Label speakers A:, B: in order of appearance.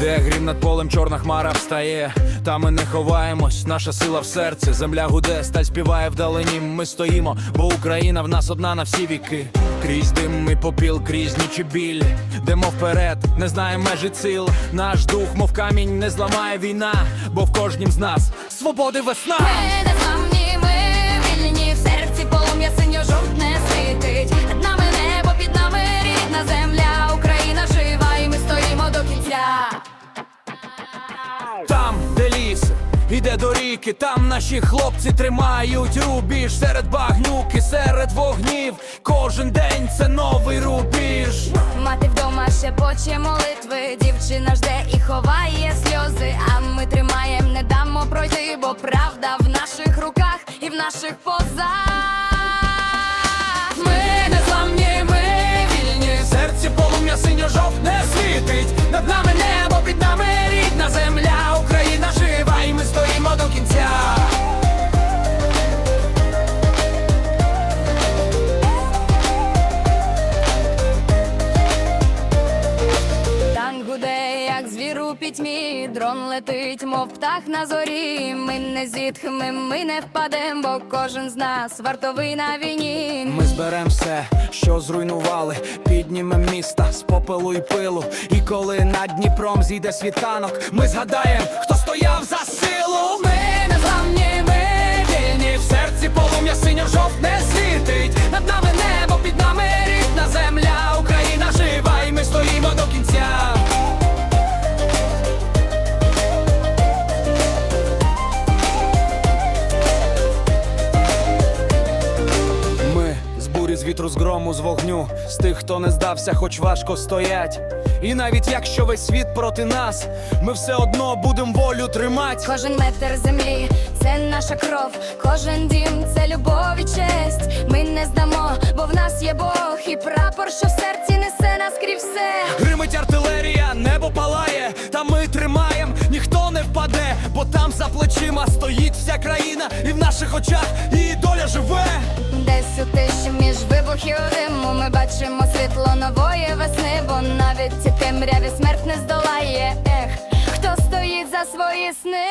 A: Де грім над полем чорна хмара встає, та ми не ховаємось, наша сила в серці, земля гуде, сталь співає вдалині. Ми стоїмо, бо Україна в нас одна на всі віки. Крізь дим і попіл, крізь ніч і біль. Демо вперед, не знає межі ціл. Наш дух, мов камінь, не зламає війна, бо в кожнім з нас свободи весна. Іде до ріки, там наші хлопці тримають рубіж серед багнюки, серед вогнів. Кожен день це новий рубіж.
B: Мати вдома шепоче молитви, дівчина жде і ховає сльози. А ми тримаєм, не дамо пройти, бо правда в наших руках і в наших позах. У пітьмі, дрон летить, мов птах на зорі. Ми не зітхнем, ми не впадем, бо кожен з нас вартовий на війні.
A: Ми зберем все, що зруйнували, піднімем міста з попелу і пилу. І коли над Дніпром зійде світанок, ми згадаєм, хто стояв за силу.
B: Ми не зламні,
A: з вітру, з грому, з вогню, з тих, хто не здався, хоч важко стоять. І навіть якщо весь світ проти нас, ми все одно будем волю тримать.
B: Кожен метр землі це наша кров, кожен дім це любов і честь. Ми не здамо, бо в нас є Бог і прапор, що в серці несе нас крізь все.
A: Гримить артилерія, небо палає, та ми тримаєм, ніхто не впаде, бо там за плечима стоїть вся країна, і в наших очах її доля живе.
B: Десь у тиші вибухів ми бачимо світло нової весни, бо навіть ці темряві смерть не здолає. Ех, хто стоїть за свої сни?